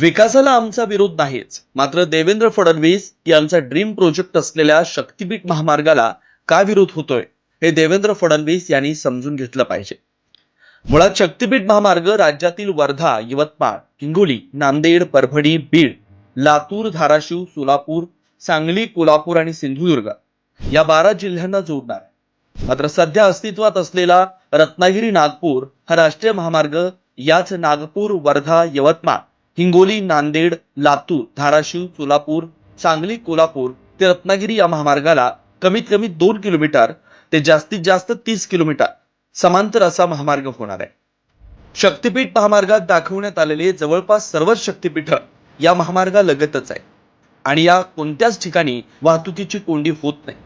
विकासाला आमचा विरोध नाहीच मात्र देवेंद्र फडणवीस यांचा ड्रीम प्रोजेक्ट असलेल्या शक्तीपीठ महामार्गाला का विरोध होतोय हे देवेंद्र फडणवीस यांनी समजून घेतलं पाहिजे मुळात शक्तीपीठ महामार्ग राज्यातील वर्धा यवतमाळ हिंगोली नांदेड परभणी बीड लातूर धाराशिव सोलापूर सांगली कोल्हापूर आणि सिंधुदुर्ग या बारा जिल्ह्यांना जोडणार आहे. मात्र सध्या अस्तित्वात असलेला रत्नागिरी नागपूर हा राष्ट्रीय महामार्ग याच नागपूर वर्धा यवतमाळ हिंगोली नांदेड लातूर धाराशिव सोलापूर सांगली कोल्हापूर ते रत्नागिरी या महामार्गाला कमीत कमी दोन किलोमीटर ते जास्तीत जास्त तीस किलोमीटर समांतर असा महामार्ग होणार आहे. शक्तिपीठ महामार्गात दाखवण्यात आलेले जवळपास सर्वच शक्तिपीठ या महामार्गालगतच आहे आणि या कोणत्याच ठिकाणी वाहतुकीची कोंडी होत नाही.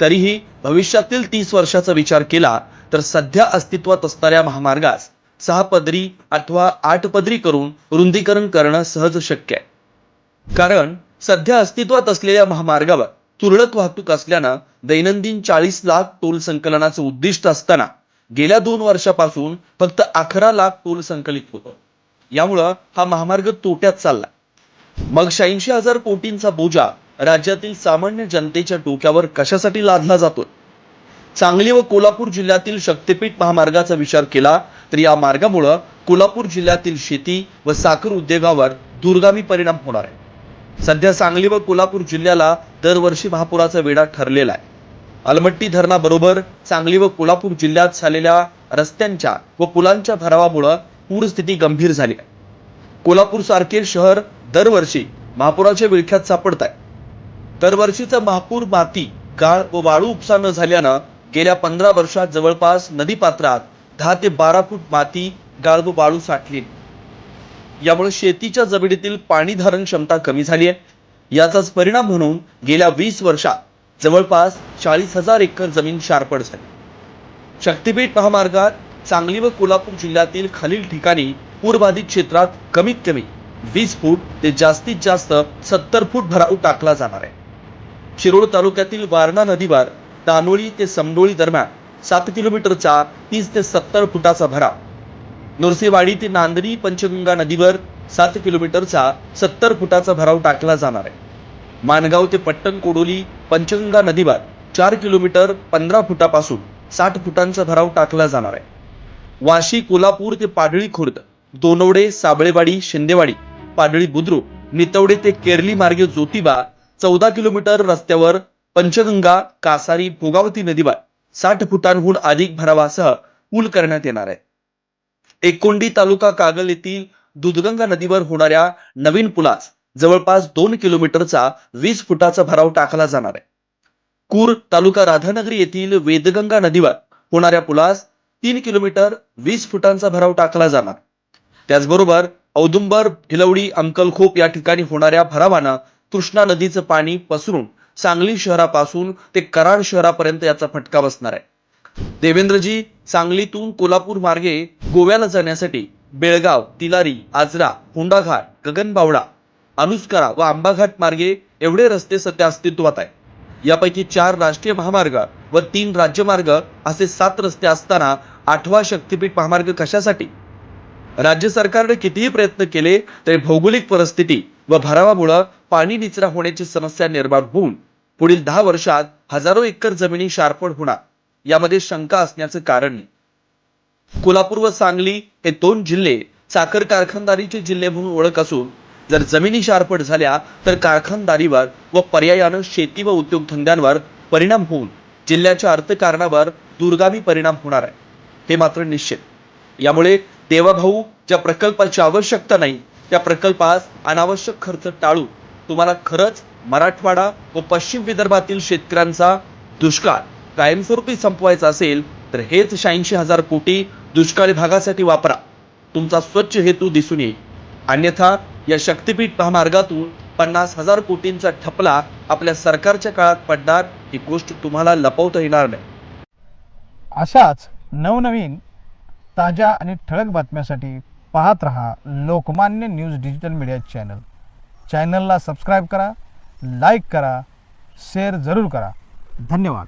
तरीही भविष्यातील तीस वर्षाचा विचार केला तर सध्या अस्तित्वात असणाऱ्या महामार्गास सहा पदरी अथवा आठ पदरी करून रुंदीकरण करणं सहज शक्य आहे. कारण सध्या अस्तित्वात असलेल्या महामार्गावर तुरळक वाहतूक असल्यानं दैनंदिन चाळीस लाख टोल संकलनाचं उद्दिष्ट असताना गेल्या दोन वर्षापासून फक्त अकरा लाख टोल संकलित होतो. यामुळं हा महामार्ग तोट्यात चालला. मग शहाऐंशी हजार कोटींचा बोजा राज्यातील सामान्य जनतेच्या डोक्यावर कशासाठी लादला जातो सांगली व कोल्हापूर जिल्ह्यातील शक्तीपीठ महामार्गाचा विचार केला तर या मार्गामुळं कोल्हापूर जिल्ह्यातील शेती व साखर उद्योगावर दूरगामी परिणाम होणार आहे. सध्या सांगली व कोल्हापूर जिल्ह्याला दरवर्षी महापुराचा वेढा ठरलेला आहे. अलमट्टी धरणाबरोबर सांगली व कोल्हापूर जिल्ह्यात झालेल्या रस्त्यांच्या व पुलांच्या भरावामुळं पूरस्थिती गंभीर झाली आहे. कोल्हापूर सारखे शहर दरवर्षी महापुराच्या विळख्यात सापडत आहे दरवर्षीचा महापूर माती गाळ व वाळू उपसा न झाल्यानं गेल्या पंधरा वर्षात जवळपास नदीपात्रात दहा ते बारा फूट माती गाळ व वाळू साठली. यामुळे शेतीच्या जमिनीतील पाणी धारण क्षमता कमी झाली आहे. याचाच परिणाम म्हणून गेल्या वीस वर्षात जवळपास चाळीस हजार एकर जमीन शारपड झाली. शक्तीपीठ महामार्गात सांगली व कोल्हापूर जिल्ह्यातील खालील ठिकाणी पूरबाधित क्षेत्रात कमीत कमी वीस फूट ते जास्तीत जास्त सत्तर फूट भराव टाकला जाणार आहे. शिरोळ तालुक्यातील वारणा नदीवर तानोळी ते समडोळी दरम्यान सात किलोमीटरचा तीस ते सत्तर फुटाचा भराव नरसेवाडी ते नांदरी पंचगंगा नदीवर सात किलोमीटरचा सत्तर फुटाचा भराव टाकला जाणार आहे. मानगाव ते पट्टण कोडोली पंचगंगा नदीवर चार किलोमीटर पंधरा फुटापासून साठ फुटांचा भराव टाकला जाणार आहे. वाशी कोल्हापूर ते पाडळी खुर्द दोनवडे साबळेवाडी शिंदेवाडी पाडळी बुद्रुक नितवडे ते केरली मार्गे ज्योतिबा चौदा किलोमीटर रस्त्यावर पंचगंगा कासारी भोगावती नदीवर साठ फुटांहून अधिक भरावासह पूल करण्यात येणार आहे. एकोंडी तालुका कागल येथील दुधगंगा नदीवर होणाऱ्या नवीन पुलास जवळपास दोन किलोमीटरचा वीस फुटाचा भराव टाकला जाणार आहे. कूर तालुका राधानगरी येथील वेदगंगा नदीवर होणाऱ्या पुलास तीन किलोमीटर वीस फुटांचा भराव टाकला जाणार. त्याचबरोबर औदुंबर भिलवडी अंकलखोप या ठिकाणी होणाऱ्या भरावानं कृष्णा नदीचं पाणी पसरून सांगली शहरापासून ते कराड शहरापर्यंत याचा फटका बसणार आहे. देवेंद्रजी सांगलीतून कोल्हापूर मार्गे गोव्याला जाण्यासाठी बेळगाव तिलारी आजरा होंडाघाट गगनबावडा अनुस्करा व आंबाघाट मार्गे एवढे रस्ते सध्या अस्तित्वात आहे यापैकी चार राष्ट्रीय महामार्ग व तीन राज्यमार्ग असे सात रस्ते असताना आठवा शक्तीपीठ महामार्ग कशासाठी? राज्य सरकारने कितीही प्रयत्न केले तरी भौगोलिक परिस्थिती व भरावामुळं पाणी निचरा होण्याची समस्या निर्माण होऊन पुढील दहा वर्षात हजारो एकर जमिनी शारपड होणार. यामध्ये शंका असण्याचं कारण नाही. कोल्हापूर व सांगली हे दोन जिल्हे साखर कारखानदारीचे जिल्हे म्हणून ओळख असून जर जमिनी शारपड झाल्या तर कारखानदारीवर व पर्यायानं शेती व उद्योगधंद्यांवर परिणाम होऊन जिल्ह्याच्या अर्थकारणावर दूरगामी परिणाम होणार आहे. हे मात्र निश्चित. यामुळे देवाभाऊ ज्या प्रकल्पाची आवश्यकता नाही त्या प्रकल्पास अनावश्यक खर्च टाळून तुम्हाला खरंच मराठवाडा व पश्चिम विदर्भातील शेतकऱ्यांचा दुष्काळ कायमस्वरूपी संपवायचा असेल तर हेच शहाऐंशी हजार कोटी दुष्काळी भागासाठी वापरा. तुमचा स्वच्छ हेतू दिसून येईल. अन्यथा या शक्तीपीठ महामार्गातून पन्नास हजार कोटींचा ठपला आपल्या सरकारच्या काळात पडणार ही गोष्ट तुम्हाला लपवता येणार नाही. अशाच नवनवीन ताज्या आणि ठळक बातम्यासाठी पाहत रहा Lokmanya news digital media channel. चॅनलला सबस्क्राईब करा लाईक करा शेअर जरूर करा. धन्यवाद.